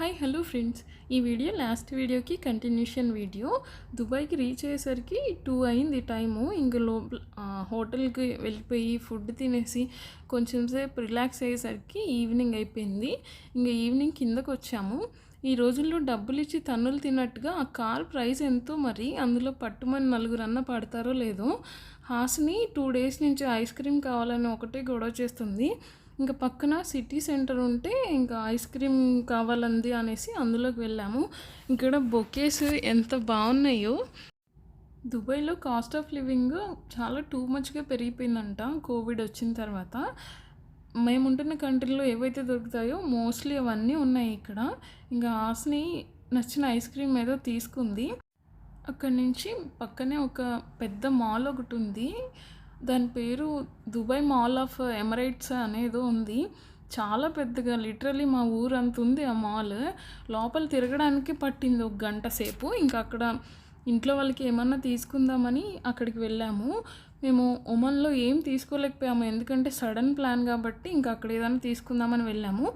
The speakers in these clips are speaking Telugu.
హాయ్ హలో ఫ్రెండ్స్ ఈ వీడియో లాస్ట్ వీడియోకి కంటిన్యూషన్ వీడియో దుబాయ్కి రీచ్ అయ్యేసరికి టూ అయింది టైము. ఇంక లోపల హోటల్కి వెళ్ళిపోయి ఫుడ్ తినేసి కొంచెం సేపు రిలాక్స్ అయ్యేసరికి ఈవినింగ్ అయిపోయింది. ఇంకా ఈవినింగ్ కిందకు వచ్చాము ఈ రోజుల్లో డబ్బులు ఇచ్చి తన్నులు తిన్నట్టుగా ఆ కార్ ప్రైస్ ఎంతో మరి? అందులో పట్టుమని నలుగురు అన్న పడతారో లేదో? హాస్ని టూ డేస్ నుంచి ఐస్ క్రీమ్ కావాలని ఒకటే గొడవ చేస్తుంది. ఇంకా పక్కన సిటీ సెంటర్ ఉంటే ఇంకా ఐస్ క్రీమ్ కావాలంది అనేసి అందులోకి వెళ్ళాము. ఇక్కడ బొకేస్ ఎంత బాగున్నాయో? దుబాయ్లో కాస్ట్ ఆఫ్ లివింగ్ చాలా టూ మచ్గా పెరిగిపోయిందంట కోవిడ్ వచ్చిన తర్వాత. మేము ఉంటున్న కంట్రీలో ఏవైతే దొరుకుతాయో మోస్ట్లీ అవన్నీ ఉన్నాయి ఇక్కడ. ఇంకా ఆస్ని నచ్చిన ఐస్ క్రీమ్ ఏదో తీసుకుంది. అక్కడి నుంచి పక్కనే ఒక పెద్ద మాల్ ఒకటి ఉంది. దాని పేరు దుబాయ్ మాల్ ఆఫ్ ఎమరైట్స్ అనేదో ఉంది. చాలా పెద్దగా లిటరలీ మా ఊరు అంత ఉంది ఆ మాల్. లోపల తిరగడానికి పట్టింది ఒక గంట సేపు. ఇంకా అక్కడ ఇంట్లో వాళ్ళకి ఏమన్నా తీసుకుందామని అక్కడికి వెళ్ళాము. మేము ఒమన్లో ఏం తీసుకోలేకపోయాము. ఎందుకంటే సడన్ ప్లాన్ కాబట్టి ఇంకా అక్కడ ఏదైనా తీసుకుందామని వెళ్ళాము.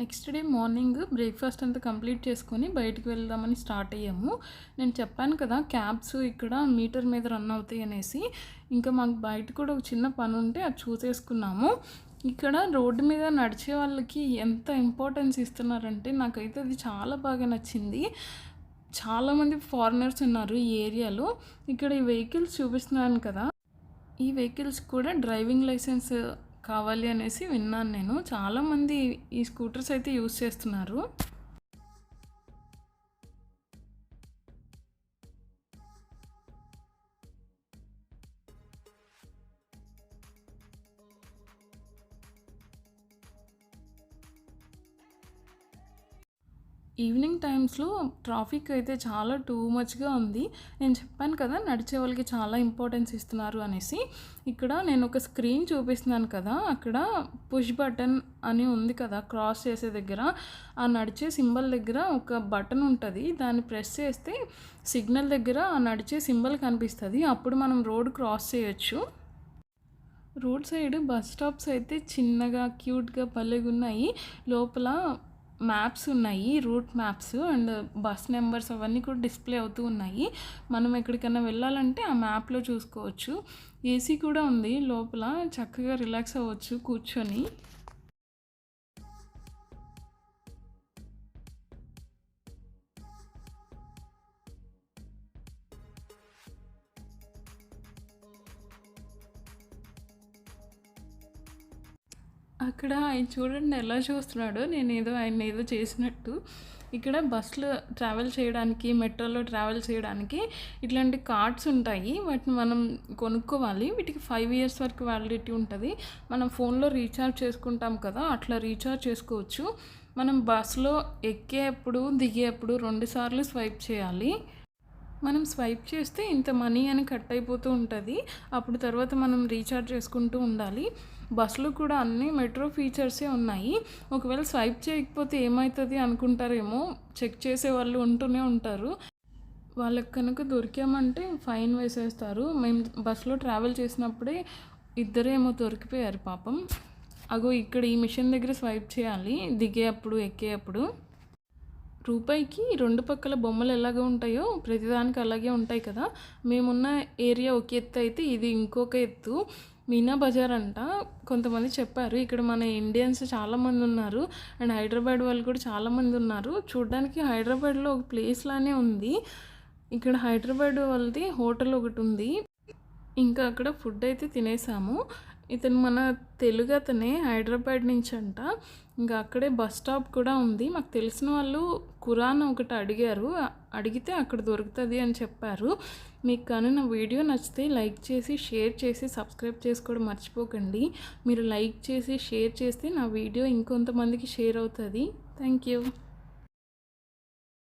నెక్స్ట్ డే మార్నింగ్ బ్రేక్ఫాస్ట్ అంతా కంప్లీట్ చేసుకొని బయటికి వెళ్దామని స్టార్ట్ అయ్యాము. నేను చెప్పాను కదా క్యాబ్స్ ఇక్కడ మీటర్ మీద రన్ అవుతాయి అనేసి. ఇంకా మాకు బయట కూడా ఒక చిన్న పని ఉంటే అది చూసేసుకున్నాము. ఇక్కడ రోడ్డు మీద నడిచే వాళ్ళకి ఎంత ఇంపార్టెన్స్ ఇస్తున్నారంటే నాకైతే అది చాలా బాగా నచ్చింది. చాలామంది ఫారినర్స్ ఉన్నారు ఈ ఏరియాలో. ఇక్కడ ఈ వెహికల్స్ చూపిస్తున్నాను కదా. ఈ వెహికల్స్ కూడా డ్రైవింగ్ లైసెన్స్ కావాలి అనేసి విన్నాను నేను. చాలామంది ఈ స్కూటర్స్ అయితే యూస్ చేస్తున్నారు. ఈవినింగ్ టైమ్స్లో ట్రాఫిక్ అయితే చాలా టూ మచ్గా ఉంది. నేను చెప్పాను కదా నడిచే వాళ్ళకి చాలా ఇంపార్టెన్స్ ఇస్తున్నారు అనేసి. ఇక్కడ నేను ఒక స్క్రీన్ చూపిస్తున్నాను కదా అక్కడ పుష్ బటన్ అని ఉంది కదా క్రాస్ చేసే దగ్గర. ఆ నడిచే సింబల్ దగ్గర ఒక బటన్ ఉంటుంది. దాన్ని ప్రెస్ చేస్తే సిగ్నల్ దగ్గర ఆ నడిచే సింబల్ కనిపిస్తుంది. అప్పుడు మనం రోడ్ క్రాస్ చేయొచ్చు. రోడ్ సైడ్ బస్ స్టాప్స్ అయితే చిన్నగా క్యూట్గా భలేగా ఉన్నాయి లోపల మ్యాప్స్ ఉన్నాయి route maps and bus numbers అవన్నీ కూడా డిస్ప్లే అవుతూ ఉన్నాయి. మనం ఎక్కడికైనా వెళ్ళాలంటే ఆ మ్యాప్లో చూసుకోవచ్చు. ఏసీ కూడా ఉంది లోపల చక్కగా రిలాక్స్ అవ్వచ్చు కూర్చొని. అక్కడ ఆయన చూడండి ఎలా చూస్తున్నాడో నేను ఏదో ఆయన ఏదో చేసినట్టు. ఇక్కడ బస్సులో ట్రావెల్ చేయడానికి మెట్రోలో ట్రావెల్ చేయడానికి ఇట్లాంటి కార్డ్స్ ఉంటాయి. వాటిని మనం కొనుక్కోవాలి. వీటికి ఫైవ్ ఇయర్స్ వరకు వ్యాలిడిటీ ఉంటుంది. మనం ఫోన్లో రీఛార్జ్ చేసుకుంటాం కదా అట్లా రీఛార్జ్ చేసుకోవచ్చు. మనం బస్సులో ఎక్కేప్పుడు దిగేప్పుడు రెండుసార్లు స్వైప్ చేయాలి. మనం స్వైప్ చేస్తే ఇంత మనీ అని కట్ అయిపోతూ ఉంటుంది. అప్పుడు తర్వాత మనం రీఛార్జ్ చేసుకుంటూ ఉండాలి. బస్సులు కూడా అన్ని మెట్రో ఫీచర్సే ఉన్నాయి. ఒకవేళ స్వైప్ చేయకపోతే ఏమవుతుంది అనుకుంటారేమో చెక్ చేసే వాళ్ళు ఉంటూనే ఉంటారు. వాళ్ళకి కనుక దొరికామంటే ఫైన్ వేసేస్తారు. మేము బస్సులో ట్రావెల్ చేసినప్పుడే ఇద్దరేమో దొరికిపోయారు పాపం. అగో ఇక్కడ ఈ మిషన్ దగ్గర స్వైప్ చేయాలి. దిగేటప్పుడు ఎక్కేటప్పుడు రూపాయికి రెండు పక్కల బొమ్మలు ఎలాగ ఉంటాయో ప్రతిదానికి అలాగే ఉంటాయి కదా. మేమున్న ఏరియా ఒక ఎత్తు అయితే ఇది ఇంకొక ఎత్తు. మీనా బజార్ అంట. కొంతమంది చెప్పారు ఇక్కడ మన ఇండియన్స్ చాలామంది ఉన్నారు అండ్ హైదరాబాద్ వాళ్ళు కూడా చాలామంది ఉన్నారు. చూడడానికి హైదరాబాద్లో ఒక ప్లేస్ లానే ఉంది. ఇక్కడ హైదరాబాద్ వాళ్ళది హోటల్ ఒకటి ఉంది. ఇంకా అక్కడ ఫుడ్ అయితే తినేసాము. ఇతను మన తెలుగు అతనే హైదరాబాద్ నుంచి అంట ఇంకా అక్కడే బస్ స్టాప్ కూడా ఉంది. మాకు తెలిసిన వాళ్ళు కురాన్ ఒకటి అడిగారు. అడిగితే అక్కడ దొరుకుతుంది అని చెప్పారు. మీకు కానీ నా వీడియో నచ్చితే లైక్ చేసి షేర్ చేసి సబ్స్క్రైబ్ చేసుకోవడం మర్చిపోకండి. మీరు లైక్ చేసి షేర్ చేస్తే నా వీడియో ఇంకొంతమందికి షేర్ అవుతుంది. Thank you.